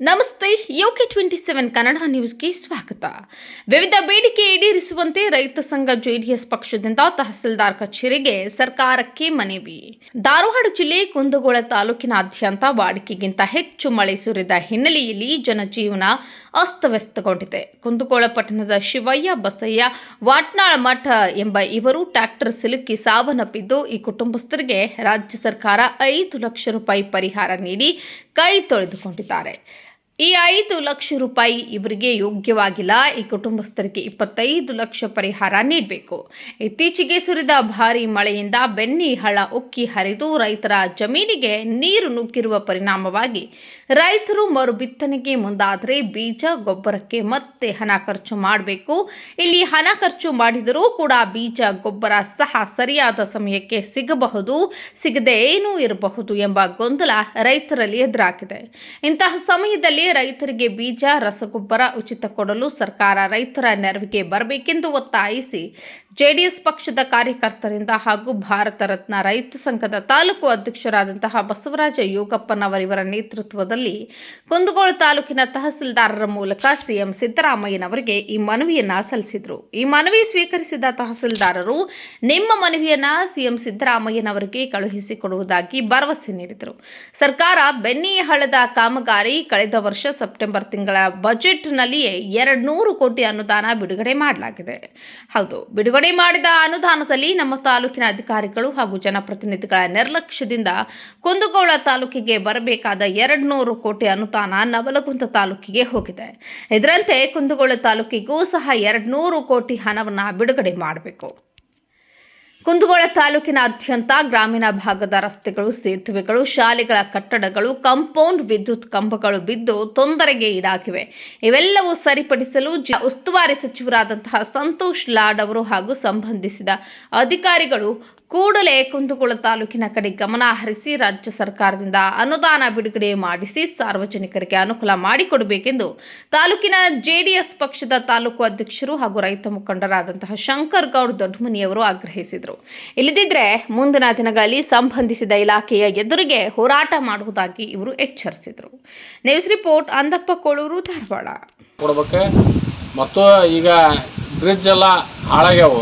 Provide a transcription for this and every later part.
ನಮಸ್ತೆ K twenty seven Kannada ನ್ಯೂಸ್ಗೆ ಸ್ವಾಗತ. ವಿವಿಧ ಬೇಡಿಕೆ ಈಡೇರಿಸುವಂತೆ ರೈತ ಸಂಘ ಜೆಡಿಎಸ್ ಪಕ್ಷದಿಂದ ತಹಸೀಲ್ದಾರ್ ಕಚೇರಿಗೆ ಸರ್ಕಾರಕ್ಕೆ ಮನವಿ. ಧಾರವಾಡ ಜಿಲ್ಲೆ ಕುಂದಗೋಳ ತಾಲೂಕಿನಾದ್ಯಂತ ವಾಡಿಕೆಗಿಂತ ಹೆಚ್ಚು ಮಳೆ ಸುರಿದ ಹಿನ್ನೆಲೆಯಲ್ಲಿ ಜನಜೀವನ ಅಸ್ತವ್ಯಸ್ತಗೊಂಡಿದೆ. ಕುಂದಗೋಳ ಪಟ್ಟಣದ ಶಿವಯ್ಯ ಬಸಯ್ಯ, ವಾಟ್ನಾಳ ಮಠ ಎಂಬ ಇವರು ಟ್ರ್ಯಾಕ್ಟರ್ ಸಿಲುಕಿ ಸಾವನ್ನಪ್ಪಿದ್ದು, ಈ ಕುಟುಂಬಸ್ಥರಿಗೆ ರಾಜ್ಯ ಸರ್ಕಾರ ಐದು ಲಕ್ಷ ರೂಪಾಯಿ ಪರಿಹಾರ ನೀಡಿ ಕೈ ತೊಳೆದುಕೊಂಡಿದ್ದಾರೆ. ಈ ಐದು ಲಕ್ಷ ರೂಪಾಯಿ ಇವರಿಗೆ ಯೋಗ್ಯವಾಗಿಲ್ಲ. ಈ ಕುಟುಂಬಸ್ಥರಿಗೆ ಇಪ್ಪತ್ತೈದು ಲಕ್ಷ ಪರಿಹಾರ ನೀಡಬೇಕು. ಇತ್ತೀಚೆಗೆ ಸುರಿದ ಭಾರಿ ಮಳೆಯಿಂದ ಬೆನ್ನಿ ಹಳ ಉಕ್ಕಿ ಹರಿದು ರೈತರ ಜಮೀನಿಗೆ ನೀರು ನುಗ್ಗಿರುವ ಪರಿಣಾಮವಾಗಿ ರೈತರು ಮರು ಬಿತ್ತನೆಗೆ ಮುಂದಾದರೆ ಬೀಜ, ಗೊಬ್ಬರಕ್ಕೆ ಮತ್ತೆ ಹಣ ಖರ್ಚು ಮಾಡಬೇಕು. ಇಲ್ಲಿ ಹಣ ಖರ್ಚು ಮಾಡಿದರೂ ಕೂಡ ಬೀಜ, ಗೊಬ್ಬರ ಸಹ ಸರಿಯಾದ ಸಮಯಕ್ಕೆ ಸಿಗಬಹುದು. ಸಿಗದೇ ಏನೂ ಇರಬಹುದು ಎಂಬ ಗೊಂದಲ ರೈತರಲ್ಲಿ ಎದುರಾಗಿದೆ. ಇಂತಹ ಸಮಯದಲ್ಲಿ ರೈತರಿಗೆ ಬೀಜ, ರಸಗೊಬ್ಬರ ಉಚಿತ ಕೊಡಲು ಸರ್ಕಾರ ರೈತರ ನೆರವಿಗೆ ಬರಬೇಕೆಂದು ಒತ್ತಾಯಿಸಿ ಜೆಡಿಎಸ್ ಪಕ್ಷದ ಕಾರ್ಯಕರ್ತರಿಂದ ಹಾಗೂ ಭಾರತ ರತ್ನ ರೈತ ಸಂಘದ ತಾಲೂಕು ಅಧ್ಯಕ್ಷರಾದಂತಹ ಬಸವರಾಜ ಯೋಗಪ್ಪನವರಿವರ ನೇತೃತ್ವದಲ್ಲಿ ಕುಂದಗೋಳ ತಾಲೂಕಿನ ತಹಸೀಲ್ದಾರರ ಮೂಲಕ ಸಿಎಂ ಸಿದ್ದರಾಮಯ್ಯನವರಿಗೆ ಈ ಮನವಿಯನ್ನ ಸಲ್ಲಿಸಿದರು. ಈ ಮನವಿ ಸ್ವೀಕರಿಸಿದ ತಹಸೀಲ್ದಾರರು, ನಿಮ್ಮ ಮನವಿಯನ್ನ ಸಿಎಂ ಸಿದ್ದರಾಮಯ್ಯನವರಿಗೆ ಕಳುಹಿಸಿಕೊಡುವುದಾಗಿ ಭರವಸೆ ನೀಡಿದರು. ಸರ್ಕಾರ ಬೆನ್ನಿ ಹಳದ ಕಾಮಗಾರಿ ಕಳೆದ ವರ್ಷ ಸೆಪ್ಟೆಂಬರ್ ತಿಂಗಳ ಬಜೆಟ್ನಲ್ಲಿಯೇ ಎರಡು ನೂರು ಕೋಟಿ ಅನುದಾನ ಬಿಡುಗಡೆ ಮಾಡಲಾಗಿದೆ. ಹೌದು, ಬಿಡುಗಡೆ ಮಾಡಿದ ಅನುದಾನದಲ್ಲಿ ನಮ್ಮ ತಾಲೂಕಿನ ಅಧಿಕಾರಿಗಳು ಹಾಗೂ ಜನಪ್ರತಿನಿಧಿಗಳ ನಿರ್ಲಕ್ಷ್ಯದಿಂದ ಕುಂದಗೋಳ ತಾಲೂಕಿಗೆ ಬರಬೇಕಾದ ಎರಡು ನೂರು ಕೋಟಿ ಅನುದಾನ ನವಲಗುಂದ ತಾಲೂಕಿಗೆ ಹೋಗಿದೆ. ಇದರಂತೆ ಕುಂದಗೋಳ ತಾಲೂಕಿಗೂ ಸಹ ಎರಡು ನೂರು ಕೋಟಿ ಹಣವನ್ನು ಬಿಡುಗಡೆ ಮಾಡಬೇಕು. ಕುಂದಗೋಳ ತಾಲೂಕಿನಾದ್ಯಂತ ಗ್ರಾಮೀಣ ಭಾಗದ ರಸ್ತೆಗಳು, ಸೇತುವೆಗಳು, ಶಾಲೆಗಳ ಕಟ್ಟಡಗಳು, ಕಾಂಪೌಂಡ್ ವಿದ್ಯುತ್ ಕಂಬಗಳು ಬಿದ್ದು ತೊಂದರೆಗೆ ಈಡಾಗಿವೆ. ಇವೆಲ್ಲವೂ ಸರಿಪಡಿಸಲು ಜ- ಉಸ್ತುವಾರಿ ಸಚಿವರಾದಂತಹ ಸಂತೋಷ್ ಲಾಡ್ ಅವರು ಹಾಗೂ ಸಂಬಂಧಿಸಿದ ಅಧಿಕಾರಿಗಳು ಕೂಡಲೇ ಕುಂದಗೋಳ ತಾಲೂಕಿನ ಕಡೆ ಗಮನ ಹರಿಸಿ ರಾಜ್ಯ ಸರ್ಕಾರದಿಂದ ಅನುದಾನ ಬಿಡುಗಡೆ ಮಾಡಿಸಿ ಸಾರ್ವಜನಿಕರಿಗೆ ಅನುಕೂಲ ಮಾಡಿಕೊಡಬೇಕೆಂದು ತಾಲೂಕಿನ ಜೆಡಿಎಸ್ ಪಕ್ಷದ ತಾಲೂಕು ಅಧ್ಯಕ್ಷರು ಹಾಗೂ ರೈತ ಮುಖಂಡರಾದಂತಹ ಶಂಕರ್ ಗೌಡ್ ದೊಡ್ಡಮನಿಯವರು ಆಗ್ರಹಿಸಿದರು. ಇಲ್ಲದಿದ್ರೆ ಮುಂದಿನ ದಿನಗಳಲ್ಲಿ ಸಂಬಂಧಿಸಿದ ಇಲಾಖೆಯ ಎದುರಿಗೆ ಹೋರಾಟ ಮಾಡುವುದಾಗಿ ಇವರು ಎಚ್ಚರಿಸಿದರು. News report Andappa Kolur, Dharwad. ಮತ್ತು ಈಗ ಬ್ರಿಡ್ಜ್ ಎಲ್ಲ ಹಾಳಾಗ್ಯಾವು.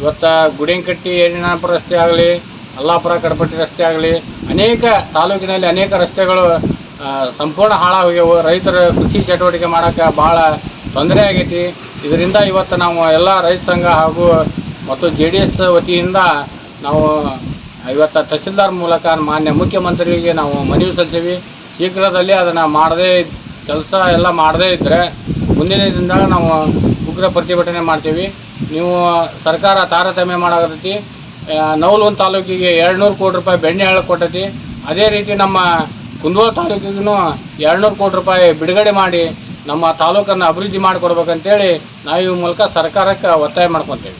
ಇವತ್ತು ಗುಡಿಯಂಕಟ್ಟಿ ಏರಿನಾಪುರ ರಸ್ತೆ ಆಗಲಿ, ಅಲ್ಲಾಪುರ, ಕಡಪಟ್ಟಿ ರಸ್ತೆ ಆಗಲಿ, ಅನೇಕ ತಾಲೂಕಿನಲ್ಲಿ ಅನೇಕ ರಸ್ತೆಗಳು ಸಂಪೂರ್ಣ ಹಾಳಾಗಿವೆ ರೈತರ ಕೃಷಿ ಚಟುವಟಿಕೆ ಮಾಡೋಕ್ಕೆ ಭಾಳ ತೊಂದರೆ ಆಗೈತಿ. ಇದರಿಂದ ಇವತ್ತು ನಾವು ಎಲ್ಲ ರೈತ ಸಂಘ ಹಾಗೂ ಮತ್ತು ಜೆ ಡಿ ಎಸ್ ವತಿಯಿಂದ ನಾವು, ಇವತ್ತು ತಹಸೀಲ್ದಾರ್ ಮೂಲಕ ಮಾನ್ಯ ಮುಖ್ಯಮಂತ್ರಿಗೆ ನಾವು ಮನವಿ ಸಲ್ಲಿಸೀವಿ. ಶೀಘ್ರದಲ್ಲಿ ಅದನ್ನು ಮಾಡದೇ, ಕೆಲಸ ಎಲ್ಲ ಮಾಡದೇ ಇದ್ದರೆ ಮುಂದಿನ ದಿನದಾಗ ನಾವು ಉಗ್ರ ಪ್ರತಿಭಟನೆ ಮಾಡ್ತೀವಿ. ನೀವು ಸರ್ಕಾರ ತಾರತಮ್ಯ ಮಾಡಾಕತ್ತೈತಿ. ನವಲಗುಂದ ತಾಲೂಕಿಗೆ ಎರಡುನೂರು ಕೋಟಿ ರೂಪಾಯಿ ಬೆಣ್ಣೆ ಹಾಳು ಕೊಟ್ಟೈತಿ. ಅದೇ ರೀತಿ ನಮ್ಮ ಕುಂದಗೋಳ ತಾಲೂಕಿಗೂ ಎರಡುನೂರು ಕೋಟಿ ರೂಪಾಯಿ ಬಿಡುಗಡೆ ಮಾಡಿ ನಮ್ಮ ತಾಲೂಕನ್ನು ಅಭಿವೃದ್ಧಿ ಮಾಡಿಕೊಡ್ಬೇಕಂತೇಳಿ ನಾವು ಈ ಮೂಲಕ ಸರ್ಕಾರಕ್ಕೆ ಒತ್ತಾಯ ಮಾಡ್ಕೊತೇವೆ.